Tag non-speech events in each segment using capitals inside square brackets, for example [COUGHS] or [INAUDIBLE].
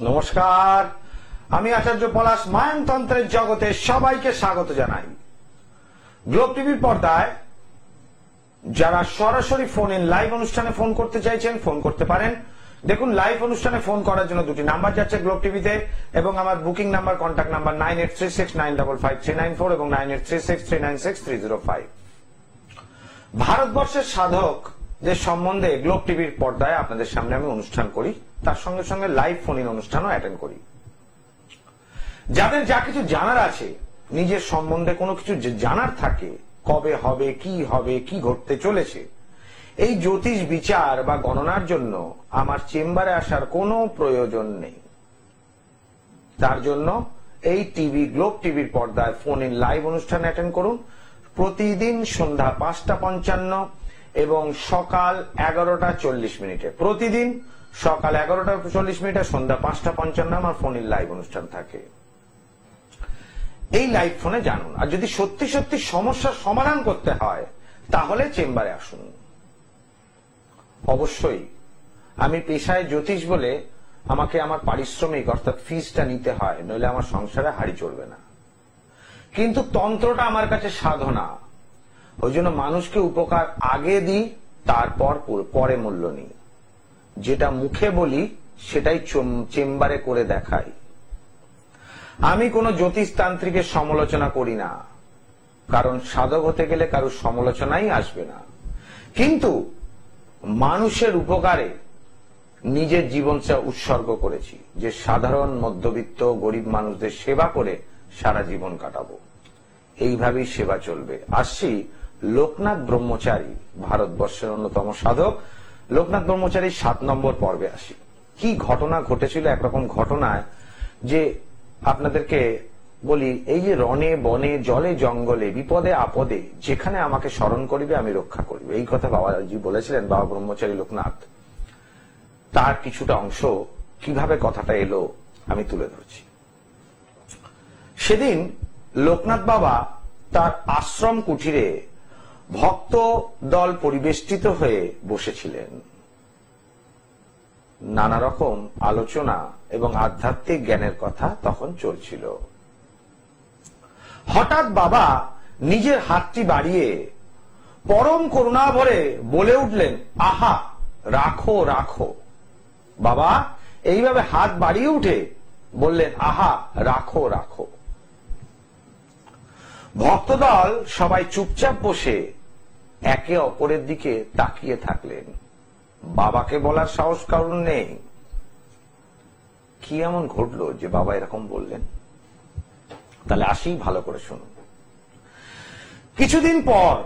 নমস্কার। আমি আচার্য পলাশ মায়নতন্ত্রের জগতে সবাইকে স্বাগত জানাই। গ্লোব টিভির পর্দায় যারা সরাসরি ফোন ইন লাইভ অনুষ্ঠানে ফোন করতে চাইছেন ফোন করতে পারেন। দেখুন লাইভ অনুষ্ঠানে ফোন করার জন্য দুটি নাম্বার যাচ্ছে গ্লোব টিভিতে এবং আমার booking number contact number nine eight three six nine double five three nine four এবং nine eight three six three nine six three zero five ভারতবর্ষের সাধক যে সম্বন্ধে গ্লোব টিভির পর্দায় আপনাদের সামনে আমি অনুষ্ঠান করি, তার সঙ্গে সঙ্গে লাইভ ফোন ইন অনুষ্ঠানও অ্যাটেন্ড করি। যাদের যা কিছু জানার আছে, নিজের সম্বন্ধে কোনো কিছু জানার থাকে, কবে হবে, কি হবে, কি ঘটতে চলেছে, এই জ্যোতিষ বিচার বা গণনার জন্য আমার চেম্বারে আসার কোনো প্রয়োজন নেই। তার জন্য এই টিভি গ্লোব টিভির পর্দায় ফোন ইন লাইভ অনুষ্ঠান অ্যাটেন্ড করুন। প্রতিদিন সন্ধ্যা পাঁচটা পঞ্চান্ন এবং সকাল এগারোটা চল্লিশ মিনিটে। প্রতিদিন সকাল এগারোটা চল্লিশ মিনিটে, সন্ধ্যা পাঁচটা পঞ্চান্ন আমার ফোন ইন লাইভ অনুষ্ঠান থাকে। এই লাইভ ফোনে জানুন। আর যদি সত্যি সত্যি সমস্যার সমাধান করতে হয়, তাহলে চেম্বারে আসুন। অবশ্যই। আমি পেশায় জ্যোতিষ বলে আমাকে আমার পারিশ্রমিক, অর্থাৎ ফিসটা নিতে হয়, নইলে আমার সংসারে হাড়ি চলবে না। কিন্তু তন্ত্রটা আমার কাছে সাধনা। ওই জন্য মানুষকে উপকার আগে দিই, তারপর পরে মূল্য নিই। যেটা মুখে বলি, সেটাই চেম্বারে করে দেখাই। আমি কোনো জ্যোতিষতান্ত্রিকের সমালোচনা করি না। কারণ সাধক হতে গেলে কারোর সমালোচনাই আসবে না। কিন্তু মানুষের উপকারে নিজের জীবনটা উৎসর্গ করেছি। যে সাধারণ মধ্যবিত্ত, গরিব মানুষদের সেবা করে সারা জীবন কাটাবো। এইভাবেই সেবা চলবে। আসছি লোকনাথ ব্রহ্মচারী, ভারতবর্ষের অন্যতম সাধক। লোকনাথ ব্রহ্মচারীর সাত নম্বর পর্বে আসি। কি ঘটনা ঘটেছিল একরকম ঘটনায় যে আপনাদেরকে বলি, এই যে রনে বনে জলে জঙ্গলে, বিপদে আপদে, যেখানে আমাকে স্মরণ করিবে, আমি রক্ষা করিবে। এই কথা বাবাজি বলেছিলেন, বাবা ব্রহ্মচারী লোকনাথ। তার কিছুটা অংশ কীভাবে কথাটা এলো, আমি তুলে ধরছি। সেদিন লোকনাথ বাবা তার আশ্রম কুঠিরে ভক্ত দল পরিবেষ্টিত হয়ে বসেছিলেন। নানা রকম আলোচনা এবং আধ্যাত্মিক জ্ঞানের কথা তখন চলছিল। হঠাৎ বাবা নিজের হাতটি বাড়িয়ে পরম করুণা ভরে বলে উঠলেন, আহা, রাখো রাখো। বাবা এইভাবে হাত বাড়িয়ে উঠে বললেন, আহা, রাখো রাখো। ভক্তদল সবাই চুপচাপ বসে একে অপরের দিকে তাকিয়ে থাকলেন। বাবাকে বলার সাহস কারণ নেই? কি এমন ঘটলো যে বাবা এরকম বললেন? তাহলে আসি ভালো করে শুনুন। কিছুদিন পর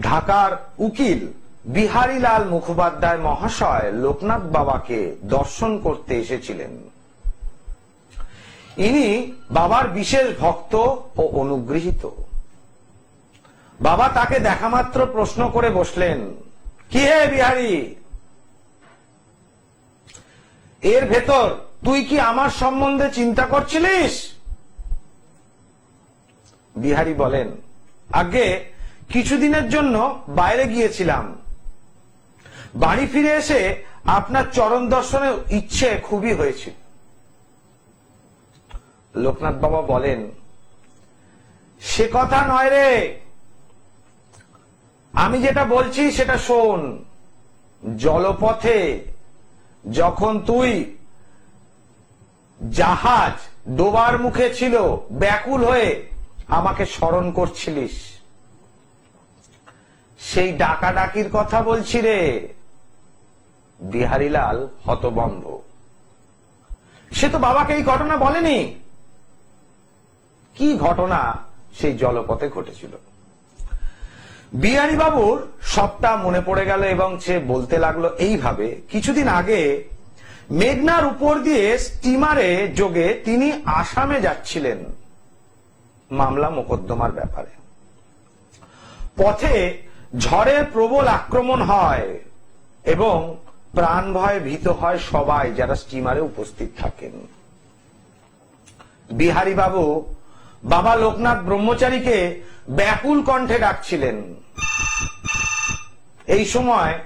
ঢাকার উকিল বিহারীলাল মুখোপাধ্যায় মহাশয় লোকনাথ বাবাকে দর্শন করতে এসেছিলেন। ইনি বাবার বিশেষ ভক্ত ও অনুগৃহীত। বাবা তাকে দেখা মাত্র প্রশ্ন করে বসলেন, কি হে বিহারী? এর ভেতর তুই কি আমার সম্বন্ধে চিন্তা করছিলিস? বিহারী বলেন আগে কিছুদিনের জন্য বাইরে গিয়েছিলাম। বাড়ি ফিরে এসে আপনার চরণ দর্শনের ইচ্ছে খুবই হয়েছিল। লোকনাথ বাবা বলেন, সে কথা নয় রে। আমি যেটা বলছি সেটা শোন। জলপথে যখন তুই জাহাজ ডোবার মুখে ছিল, ব্যাকুল হয়ে আমাকে স্মরণ করছিলিস। সেই ডাকাডাকির কথা বলছি রে। বিহারীলাল হতবম্ব। সে তো বাবাকে এই ঘটনা বলেনি। কি ঘটনা সেই জলপথে ঘটেছিল? বিহারী বাবুর সবটা মনে পড়ে গেল এবং সে বলতে লাগল এইভাবে, কিছুদিন আগে মেঘনার উপর দিয়ে স্টিমারে যোগে তিনি আসামে যাচ্ছিলেন মামলা মোকদ্দমার ব্যাপারে। পথে ঝড়ের প্রবল আক্রমণ হয় এবং প্রাণ ভয়ে ভীত হয় সবাই যারা স্টিমারে উপস্থিত থাকেন। বিহারী বাবু লোকনাথ ব্রহ্মচারীকে ব্যাকুল কণ্ঠে ডাকছিলেন। এই সময়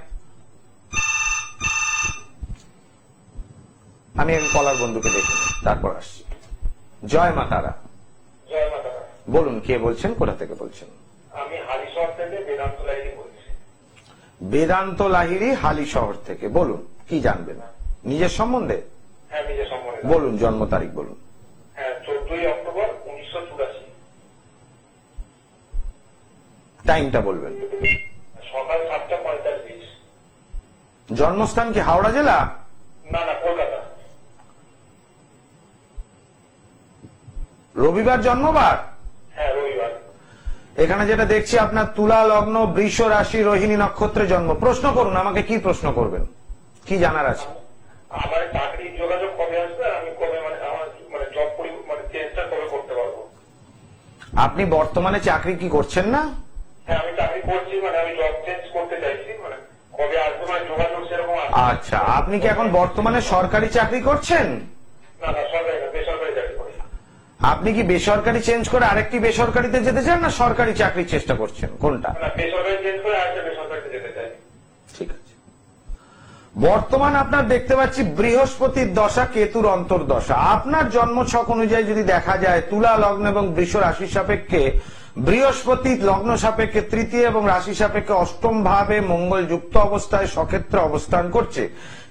আমি এক কলার বন্ধুকে দেখি তারপর আসছি। জয় মা তারা। বলুন কে বলছেন কোথা থেকে বলছেন? আমি হালিশহর থেকে বেদান্ত লাইনে বলছি। বেদান্ত লাহিরি হালি শহর থেকে। বলুন কি জানবেন? নিজের সম্বন্ধে? হ্যাঁ নিজের সম্বন্ধে। বলুন জন্ম তারিখ বলুন। টাইমটা বলবেন। সকাল সাতটা পঁয়তাল্লিশ। জন্মস্থান কি হাওড়া জেলা? না না কলকাতা। রবিবার জন্মবার? হ্যাঁ রবিবার। এখানে যেটা দেখছি আপনার তুলা লগ্ন বৃষ রাশি রোহিণী নক্ষত্রে জন্ম। প্রশ্ন করুন আমাকে কি প্রশ্ন করবেন? কি জানার আছে? আমার চাকরির যোগাযোগ কবে আসবে? আমি কবে মানে আমার মানে জব পরি মানে চেঞ্জটা কবে করতে পারব? আপনি বর্তমানে চাকরি কি করছেন না? হ্যাঁ আমি চাকরি করছি মানে আমি জব চেঞ্জ করতে চাইছি মানে কবে আসবে মানে যোগাযোগ সেরকম আচ্ছা আপনি কি এখন বর্তমানে সরকারি চাকরি করছেন? না না সরকারি না বেসরকারি চাকরি করি। আপনি কি বেসরকারি চেঞ্জ করে আরেকটি বেসরকারিতে যেতে চান না সরকারি চাকরির চেষ্টা করছেন? কোনটা? না বেসরকারি চেঞ্জ করে আরেকটা বেসরকারিতে যেতে চাই। ঠিক আছে। বর্তমান আপনার দেখতে পাচ্ছি বৃহস্পতির দশা কেতুর অন্তর্দশা। আপনার জন্ম ছক অনুযায়ী যদি দেখা যায় তুলা লগ্ন এবং বৃষ রাশি সাপেক্ষে বৃহস্পতি লগ্ন সাপেক্ষে তৃতীয় এবং রাশি সাপেক্ষে অষ্টম ভাবে মঙ্গল যুক্ত অবস্থায় সক্ষেত্রে অবস্থান করছে।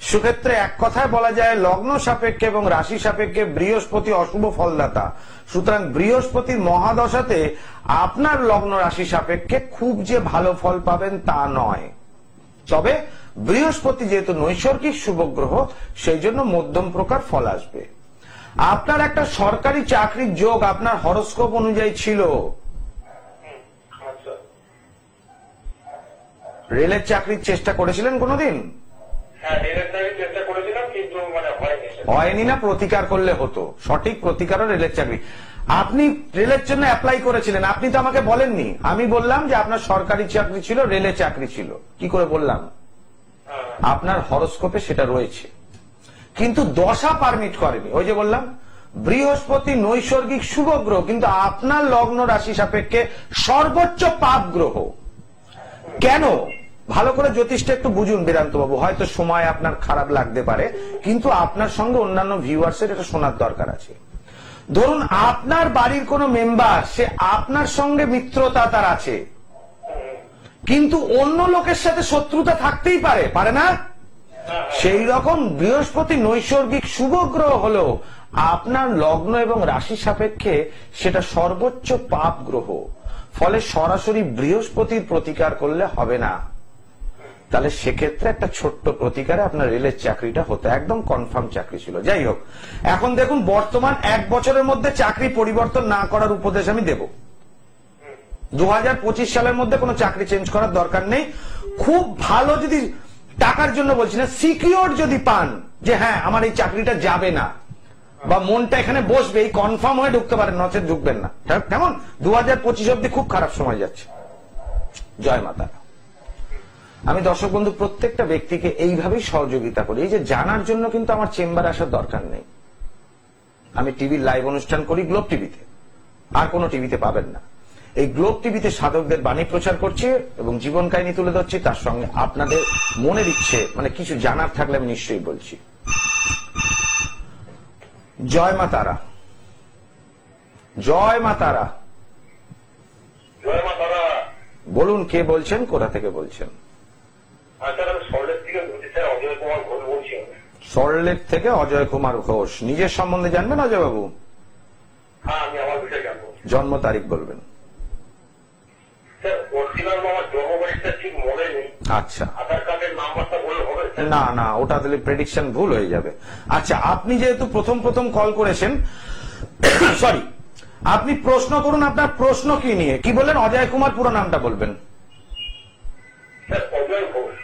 সেক্ষেত্রে এক কথায় বলা যায়, লগ্ন সাপেক্ষে এবং রাশি সাপেক্ষে বৃহস্পতি অশুভ ফলদাতা। সুতরাং বৃহস্পতির মহাদশাতে আপনার লগ্ন রাশি সাপেক্ষে খুব যে ভালো ফল পাবেন তা নয়। তবে বৃহস্পতি যেহেতু নৈসর্গিক শুভ গ্রহ, সেই জন্য মধ্যম প্রকার ফল আসবে। আপনার একটা সরকারি চাকরির যোগ আপনার হরস্কোপ অনুযায়ী ছিল। রেলের চাকরির চেষ্টা করেছিলেন কোনোদিন? হ্যাঁ মানে হয়নি না প্রতিকার করলে হতো। সঠিক প্রতিকারও রেলের চাকরি। আপনি রেলের জন্য অ্যাপ্লাই করেছিলেন আপনি তো আমাকে বলেননি। আমি বললাম যে আপনার সরকারি চাকরি ছিল রেলের চাকরি ছিল। কি করে বললাম? হ্যাঁ। আপনার হরস্কোপে সেটা রয়েছে। কিন্তু দশা পারমিট করেনি। ওই যে বললাম বৃহস্পতি নৈসর্গিক শুভ গ্রহ কিন্তু আপনার লগ্ন রাশি সাপেক্ষে সর্বোচ্চ পাপ গ্রহ। কেন? ভালো করে জ্যোতিষটা একটু বুঝুন বেদান্ত বাবু হয়তো সময় আপনার খারাপ লাগতে পারে, কিন্তু আপনার সঙ্গে অন্যান্য ভিউয়ার্সের এটা শোনার দরকার আছে। ধরুন আপনার বাড়ির কোনো মেম্বার সে আপনার সঙ্গে মিত্রতা তার আছে। কিন্তু অন্য লোকের সাথে শত্রুতা থাকতেই পারে পারে না? সেই রকম বৃহস্পতি নৈসর্গিক শুভ গ্রহ হলো আপনার লগ্ন এবং রাশি সাপেক্ষে সেটা সর্বোচ্চ পাপ গ্রহ। ফলে সরাসরি বৃহস্পতির প্রতিকার করলে হবে না। তাহলে সেক্ষেত্রে একটা ছোট্ট প্রতিকারে আপনার রেলের চাকরিটা হতো। একদম কনফার্ম চাকরি ছিল। যাই হোক, এখন দেখুন বর্তমান এক বছরের মধ্যে চাকরি পরিবর্তন না করার উপদেশ আমি দেব। দু হাজার পঁচিশ সালের মধ্যে কোনো চাকরি চেঞ্জ করার দরকার নেই। খুব ভালো যদি টাকার জন্য বলছি না সিকিওর যদি পান যে হ্যাঁ আমার এই চাকরিটা যাবে না। বা মনটা এখানে বসবে, এই কনফার্ম হয়ে ঢুকতে পারেন নচেত ঢুকবেন না। কেমন? দু হাজার পঁচিশ অব্দি খুব খারাপ সময় যাচ্ছে। জয় মাতা। আমি দর্শক বন্ধু, প্রত্যেকটা ব্যক্তিকে এইভাবেই সহযোগিতা করি। এই যে জানার জন্য কিন্তু আমার চেম্বারে আসার দরকার নেই। আমি টিভির লাইভ অনুষ্ঠান করি গ্লোব টিভিতে। আর কোনো টিভিতে পাবেন না। এই গ্লোব টিভিতে সাধকদের বাণী প্রচার করছি এবং জীবন কাহিনী তুলে ধরছি। তার সঙ্গে আপনাদের মনের ইচ্ছে মানে কিছু জানার থাকলে আমি নিশ্চয়ই বলছি। জয় মা তারা। জয় মা তারা। বলুন কে বলছেন কোথা থেকে বলছেন? আচ্ছা থেকে অজয় কুমার ঘোষ বলছি আমি। সরলেক থেকে অজয় কুমার ঘোষ। নিজের সম্বন্ধে জানবেন অজয় বাবু হ্যাঁ আমি আমার বিষয়ে জানব। জন্ম তারিখ বলবেন। মনে আচ্ছা। না না ওটা তাহলে প্রেডিকশন ভুল হয়ে যাবে। আচ্ছা আপনি যেহেতু প্রথম প্রথম কল করেছেন [COUGHS] সরি আপনি প্রশ্ন করুন আপনার প্রশ্ন কি নিয়ে। কি বললেন? অজয় কুমার পুরো নামটা বলবেন।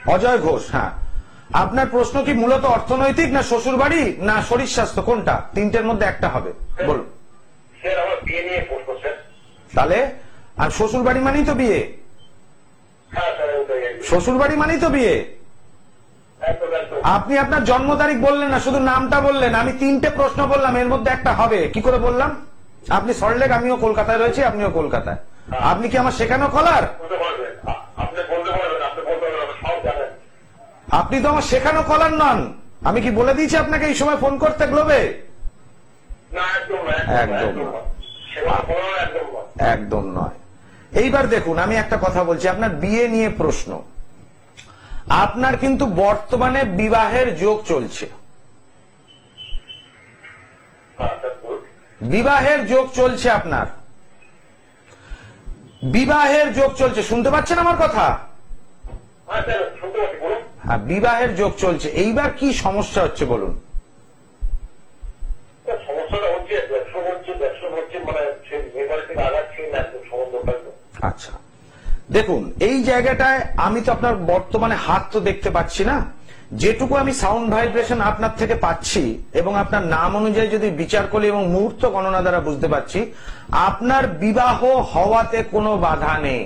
অজয় ঘোষ। হ্যাঁ। আপনার প্রশ্ন কি মূলত অর্থনৈতিক না শ্বশুর বাড়ি না শরীর স্বাস্থ্য? কোনটা? তিনটের মধ্যে একটা হবে। বলুন। তাহলে আর শ্বশুর বাড়ি মানেই তো বিয়ে। হ্যাঁ। শ্বশুর বাড়ি মানেই তো বিয়ে। আপনি আপনার জন্ম তারিখ বললেন না শুধু নামটা বললেন। আমি তিনটে প্রশ্ন বললাম এর মধ্যে একটা হবে। কি করে বললাম? আপনি সল্টলেক আমিও কলকাতায় রয়েছি আপনিও কলকাতায়। আপনি কি আমার শেখানো কলার? আপনি তো আমার শেখানো কলার নন। আমি কি বলে দিয়েছি আপনাকে এই সময় ফোন করতে গ্লোবে একদম একদম নয়। এইবার দেখুন আমি একটা কথা বলছি। আপনার বিয়ে নিয়ে প্রশ্ন। আপনার কিন্তু বর্তমানে বিবাহের যোগ চলছে. বিবাহের যোগ চলছে আপনার। বিবাহের যোগ চলছে। শুনতে পাচ্ছেন আমার কথা? হ্যাঁ বিবাহের যোগ চলছে। এইবার কি সমস্যা হচ্ছে বলুন। মানে আচ্ছা। দেখুন, এই জায়গাটায় আমি তো আপনার বর্তমানে হাত তো দেখতে পাচ্ছি না। যেটুকু আমি সাউন্ড ভাইব্রেশন আপনার থেকে পাচ্ছি এবং আপনার নাম অনুযায়ী যদি বিচার করি এবং মুহূর্ত গণনা দ্বারা বুঝতে পারছি, আপনার বিবাহ হওয়াতে কোনো বাধা নেই।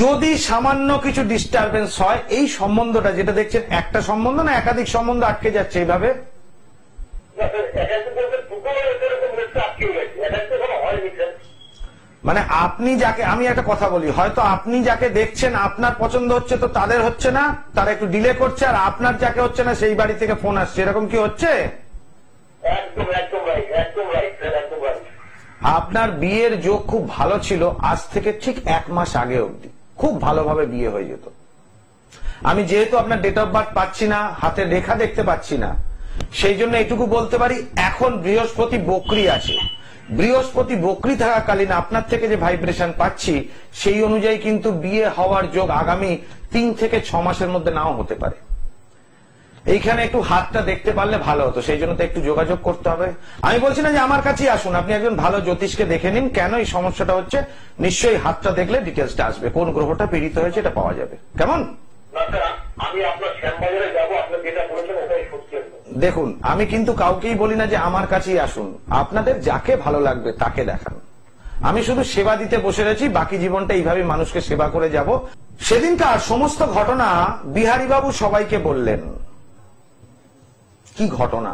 যদি সামান্য কিছু ডিস্টারবেন্স হয়, এই সম্বন্ধটা যেটা দেখছেন, একটা সম্বন্ধ না একাধিক সম্বন্ধ আটকে যাচ্ছে এইভাবে? মানে আপনি যাকে আমি একটা কথা বলি হয়তো আপনি যাকে দেখছেন আপনার পছন্দ হচ্ছে তো তাদের হচ্ছে না তারা একটু ডিলে করছে আর আপনার যাকে হচ্ছে না সেই বাড়ি থেকে ফোন আসছে। এরকম কি হচ্ছে? আপনার বিয়ের যোগ খুব ভালো ছিল আজ থেকে ঠিক এক মাস আগে অবধি। খুব ভালোভাবে বিয়ে হয়ে যেত। আমি যেহেতু আপনার ডেট অফ বার্থ পাচ্ছি না হাতে রেখা দেখতে পাচ্ছি না সেই জন্য এটুকু বলতে পারি এখন বৃহস্পতি বকরি আছে। বৃহস্পতি বকরি থাকাকালীন আপনার থেকে যে ভাইব্রেশন পাচ্ছি, সেই অনুযায়ী কিন্তু বিয়ে হওয়ার যোগ আগামী তিন থেকে ছ মাসের মধ্যে নাও হতে পারে। এইখানে একটু হাতটা দেখতে পারলে ভালো হতো, সেই জন্য তো একটু যোগাযোগ করতে হবে। আমি বলছি না যে আমার কাছেই আসুন, আপনি একজন ভালো জ্যোতিষকে দেখে নিন, কেন এই সমস্যাটা হচ্ছে, নিশ্চয়ই হাতটা দেখলে ডিটেলসটা আসবে, কোন গ্রহটা পীড়িত হয়েছে এটা পাওয়া যাবে। কেমন? আমি আপনার শ্যামবাজারে যাব যেটা বলেছেন ওটাই সত্যি। দেখুন, আমি কিন্তু কাউকেই বলি না যে আমার কাছেই আসুন। আপনাদের যাকে ভালো লাগবে তাকে দেখান। আমি শুধু সেবা দিতে বসে রয়েছি, বাকি জীবনটা এইভাবে মানুষকে সেবা করে যাব। সেদিনকার সমস্ত ঘটনা বিহারীবাবু সবাইকে বললেন। কি ঘটনা?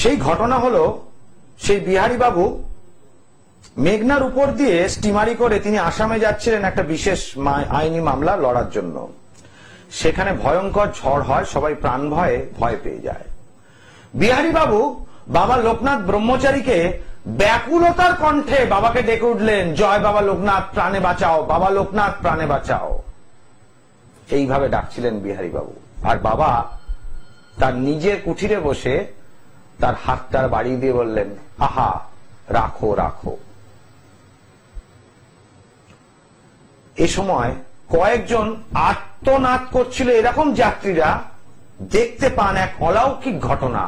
সেই ঘটনা হলো, সেই বিহারীবাবু মেঘনার উপর দিয়ে স্টিমারি করে তিনি আসামে যাচ্ছিলেন একটা বিশেষ আইনি মামলা লড়ার জন্য। সেখানে ভয়ঙ্কর ঝড় হয়, সবাই প্রাণ ভয়ে ভয় পেয়ে যায়। বিহারী বাবু বাবা লোকনাথ ব্রহ্মচারীকে ব্যাকুলতার কণ্ঠে বাবাকে ডেকে উঠলেন, জয় বাবা লোকনাথ, প্রাণে বাঁচাও, বাবা লোকনাথ, প্রাণে বাঁচাও। এইভাবে ডাকছিলেন বিহারী বাবু আর বাবা তার নিজের কুঠিরে বসে তার হাতটার বাড়িয়ে দিয়ে বললেন, আহা, রাখো রাখো। এ সময় কয়েকজন আত্মনাদ করছিল এরকম যাত্রীরা, দেখতে পান এক অলৌকিক ঘটনা।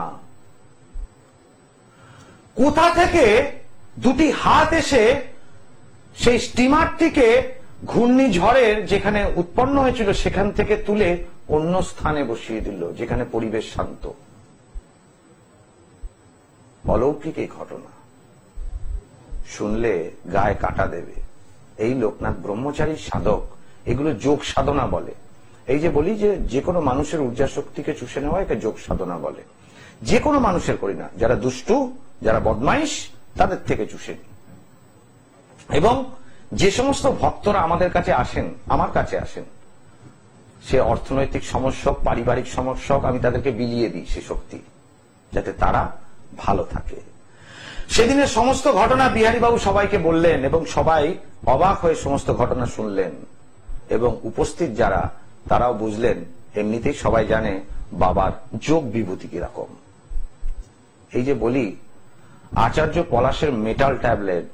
কোথা থেকে দুটি হাত এসে সেই স্টিমারটিকে ঘূর্ণিঝড়ের যেখানে উৎপন্ন হয়েছিল সেখান থেকে তুলে অন্য স্থানে বসিয়ে দিল, যেখানে পরিবেশ শান্ত। অলৌকিক এই ঘটনা। শুনলে গায়ে কাটা দেবে। এই লোকনাথ ব্রহ্মচারী সাধক এগুলো যোগ সাধনা বলে। এই যে বলি যে যে কোনো মানুষের ঊর্জা শক্তিকে চুষে নেওয়া একে যোগ সাধনা বলে। যে কোনো মানুষের করি না। যারা দুষ্টু, যারা বদমাইশ, তাদের থেকে চুষে এবং যে সমস্ত ভক্তরা আমাদের কাছে আসেন, আমার কাছে আসেন, সে অর্থনৈতিক সমস্যা পারিবারিক সমস্যা আমি তাদেরকে বিলিয়ে দিই সে শক্তি, যাতে তারা ভালো থাকে। সেদিনের সমস্ত ঘটনা বিহারীবাবু সবাইকে বললেন এবং সবাই অবাক হয়ে সমস্ত ঘটনা শুনলেন। এবং উপস্থিত যারা, তারাও বুঝলেন, এমনিতেই সবাই জানে বাবার যোগ বিভূতি কীরকম। এই যে বলি, আচার্য পলাশের মেটাল ট্যাবলেট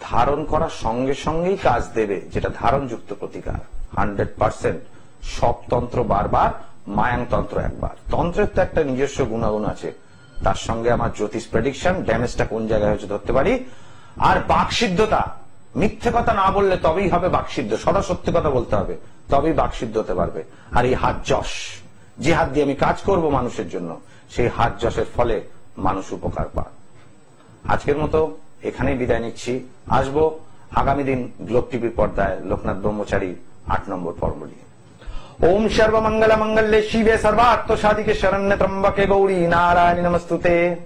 ধারণ করার সঙ্গে সঙ্গেই কাজ দেবে, যেটা ধারণযুক্ত প্রতিকার। হান্ড্রেড পার্সেন্ট সব তন্ত্র বারবার, মায়াং তন্ত্র একবার। তন্ত্রের তো একটা নিজস্ব গুণাগুণ আছে। তার সঙ্গে আমার জ্যোতিষ প্রেডিকশন ড্যামেজটা কোন জায়গায় হয়েছে ধরতে পারি? আর বাকসিদ্ধতা মিথ্যে কথা না বললে তবেই হবে বাকসিদ্ধ। সদা সত্যি কথা বলতে হবে, তবেই বাকসিদ্ধ হতে পারবে। আর এই হাত যশ, যে হাত দিয়ে আমি কাজ করব মানুষের জন্য, সেই হাত যশের ফলে মানুষ উপকার পায়। আজকের মতো এখানেই বিদায় নিচ্ছি। আসব আগামী দিন গ্লোব টিভির পর্দায় লোকনাথ ব্রহ্মচারী আট নম্বর পর্ব নিয়ে। ওম সর্বমঙ্গল মঙ্গলে শিবে সর্বাত্ম সাধিকে শরণ্য ত্রম্বকে গৌরী নারায়ণী নমস্তুতে।